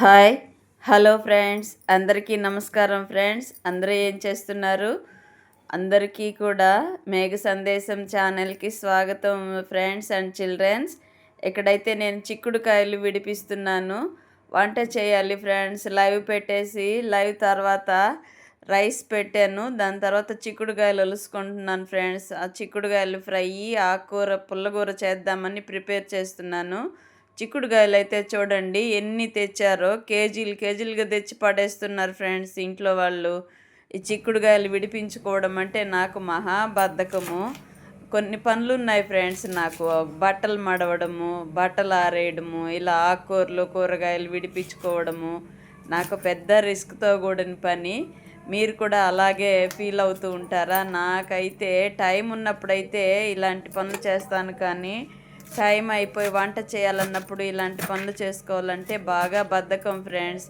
Hi hello friends. అందరికీ నమస్కారం friends. అందరూ ఏం చేస్తున్నారు? అందరికీ కూడా మేఘ సందేశం ఛానల్కి స్వాగతం ఫ్రెండ్స్ అండ్ చిల్డ్రన్స్. ఇక్కడైతే నేను చిక్కుడుకాయలు విడిపిస్తున్నాను వంట చేయాలి ఫ్రెండ్స్. లైవ్ పెట్టేసి లైవ్ తర్వాత రైస్ పెట్టాను. దాని తర్వాత చిక్కుడుకాయలు ఒలుసుకుంటున్నాను ఫ్రెండ్స్. ఆ చిక్కుడుకాయలు ఫ్రై ఆకుకూర పుల్లగూర చేద్దామని ప్రిపేర్ చేస్తున్నాను. చిక్కుడుకాయలు అయితే చూడండి ఎన్ని తెచ్చారో. కేజీలు కేజీలుగా తెచ్చి పడేస్తున్నారు ఫ్రెండ్స్ ఇంట్లో వాళ్ళు. ఈ చిక్కుడుగాయలు విడిపించుకోవడం అంటే నాకు మహాబద్ధకము కొన్ని పనులు ఉన్నాయి ఫ్రెండ్స్ నాకు. బట్టలు మడవడము బట్టలు ఆరేయడము ఇలా ఆకుకూరలు కూరగాయలు విడిపించుకోవడము. నాకు పెద్ద రిస్క్తో కూడిన పని. మీరు కూడా అలాగే ఫీల్ అవుతూ ఉంటారా? నాకైతే టైం ఉన్నప్పుడైతే ఇలాంటి పనులు చేస్తాను కానీ టైం అయిపోయి వంట చేయాలన్నప్పుడు ఇలాంటి పనులు చేసుకోవాలంటే బాగా బద్ధకం ఫ్రెండ్స్.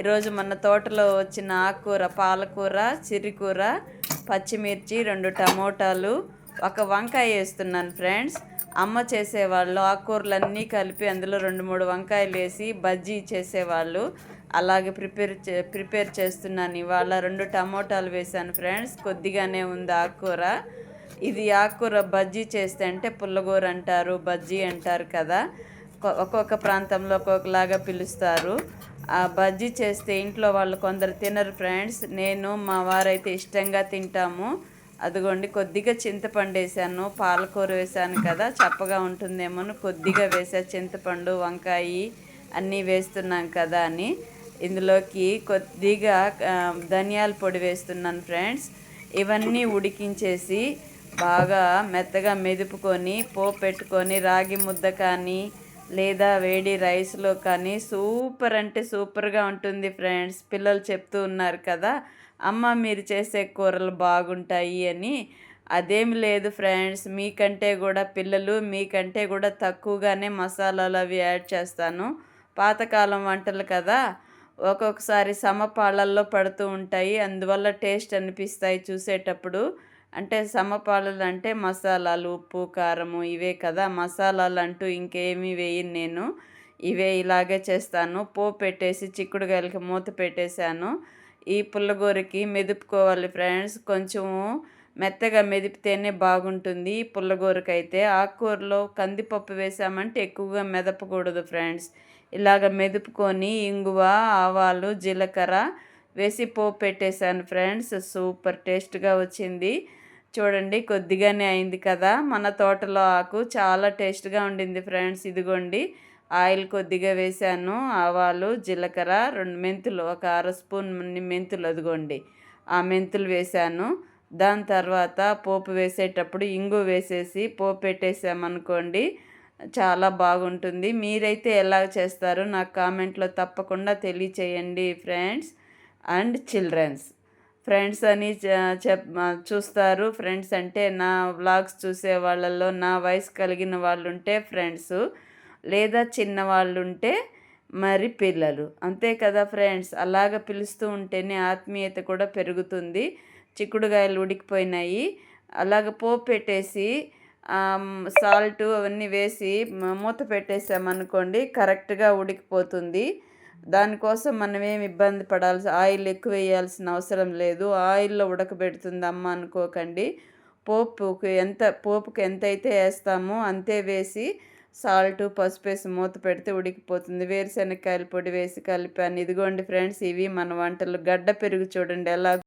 ఈరోజు మన తోటలో వచ్చిన ఆకుకూర పాలకూర చిరికూర పచ్చిమిర్చి రెండు టమోటాలు ఒక వంకాయ వేస్తున్నాను ఫ్రెండ్స్. అమ్మ చేసేవాళ్ళు ఆకుకూరలన్నీ కలిపి అందులో రెండు మూడు వంకాయలు వేసి బజ్జీ చేసేవాళ్ళు. అలాగే ప్రిపేర్ చే ప్రిపేర్ చేస్తున్నాను. ఇవాళ రెండు టమోటాలు వేసాను ఫ్రెండ్స్. కొద్దిగానే ఉంది ఆకుకూర. ఇది ఆకుకూర బజ్జీ చేస్తే అంటే పుల్లగూర అంటారు బజ్జీ అంటారు కదా. ఒక్కొక్క ప్రాంతంలో ఒక్కొక్కలాగా పిలుస్తారు. ఆ బజ్జీ చేస్తే ఇంట్లో వాళ్ళు కొందరు తినరు ఫ్రెండ్స్. నేను మా వారైతే ఇష్టంగా తింటాము. అదిగోండి కొద్దిగా చింతపండు వేసాను. పాలకూర వేసాను కదా చప్పగా ఉంటుందేమో కొద్దిగా వేసా. చింతపండు వంకాయ అన్నీ వేస్తున్నాం కదా అని. ఇందులోకి కొద్దిగా ధనియాల పొడి వేస్తున్నాను ఫ్రెండ్స్. ఇవన్నీ ఉడికించేసి బాగా మెత్తగా మెదుపుకొని పోపు పెట్టుకొని రాగి ముద్ద కానీ లేదా వేడి రైస్లో కానీ సూపర్ అంటే సూపర్గా ఉంటుంది ఫ్రెండ్స్. పిల్లలు చెప్తూ ఉన్నారు కదా అమ్మ మీరు చేసే కూరలు బాగుంటాయి అని. అదేమి లేదు ఫ్రెండ్స్ మీకంటే కూడా పిల్లలు మీకంటే కూడా తక్కువగానే మసాలాలు అవి యాడ్ చేస్తాను. పాతకాలం వంటలు కదా ఒక్కొక్కసారి సమపాళ్ళల్లో పడుతూ ఉంటాయి అందువల్ల టేస్ట్ అనిపిస్తాయి చూసేటప్పుడు. అంటే సమపాలలు అంటే మసాలాలు ఉప్పు కారము ఇవే కదా. మసాలాలు అంటూ ఇంకేమీ వేయను నేను. ఇవే ఇలాగే చేస్తాను. పోపు పెట్టేసి చిక్కుడుకాయలకి మూత పెట్టేశాను. ఈ పుల్లగూరకి మెదుపుకోవాలి ఫ్రెండ్స్. కొంచెము మెత్తగా మెదిపితేనే బాగుంటుంది పుల్లగూరకైతే. ఆకుకూరలో కందిపప్పు వేసామంటే ఎక్కువగా మెదపకూడదు ఫ్రెండ్స్. ఇలాగ మెదుపుకొని ఇంగువ ఆవాలు జీలకర్ర వేసి పోపు పెట్టేశాను ఫ్రెండ్స్. సూపర్ టేస్ట్గా వచ్చింది. చూడండి కొద్దిగానే అయింది కదా. మన తోటలో ఆకు చాలా టేస్ట్గా ఉండింది ఫ్రెండ్స్. ఇదిగోండి ఆయిల్ కొద్దిగా వేసాను ఆవాలు జీలకర్ర రెండు మెంతులు ఒక అర స్పూన్ మెంతులు అదిగోండి. ఆ మెంతులు వేశాను. దాని తర్వాత పోపు వేసేటప్పుడు ఇంగు వేసేసి పోపు పెట్టేసామనుకోండి చాలా బాగుంటుంది. మీరైతే ఎలా చేస్తారో నాకు కామెంట్లో తప్పకుండా తెలియచేయండి ఫ్రెండ్స్. And children's. ఫ్రెండ్స్ అని చెప్ చూస్తారు. ఫ్రెండ్స్ అంటే నా వ్లాగ్స్ చూసే వాళ్ళల్లో నా వయసు కలిగిన వాళ్ళు ఉంటే ఫ్రెండ్స్ లేదా చిన్నవాళ్ళు ఉంటే మరి పిల్లలు. అంతే కదా ఫ్రెండ్స్? అలాగ పిలుస్తూ ఉంటేనే ఆత్మీయత కూడా పెరుగుతుంది. చిక్కుడుగాయలు ఉడికిపోయినాయి. అలాగ పోపు పెట్టేసి సాల్ట్ అవన్నీ వేసి మూత పెట్టేసామనుకోండి కరెక్ట్గా ఉడికిపోతుంది. దానికోసం మనం ఏమి ఇబ్బంది పడాల్సి ఆయిల్ ఎక్కువ వేయాల్సిన అవసరం లేదు. ఆయిల్లో ఉడకబెడుతుంది అమ్మ అనుకోకండి. పోపుకి ఎంత పోపుకి ఎంత అయితే వేస్తామో అంతే వేసి సాల్ట్ పసుపు వేసి మూత పెడితే ఉడికిపోతుంది. వేరుశనగకాయల పొడి వేసి కలిపాను. ఇదిగోండి ఫ్రెండ్స్ ఇవి మన వంటలు. గడ్డ పెరుగు చూడండి ఎలా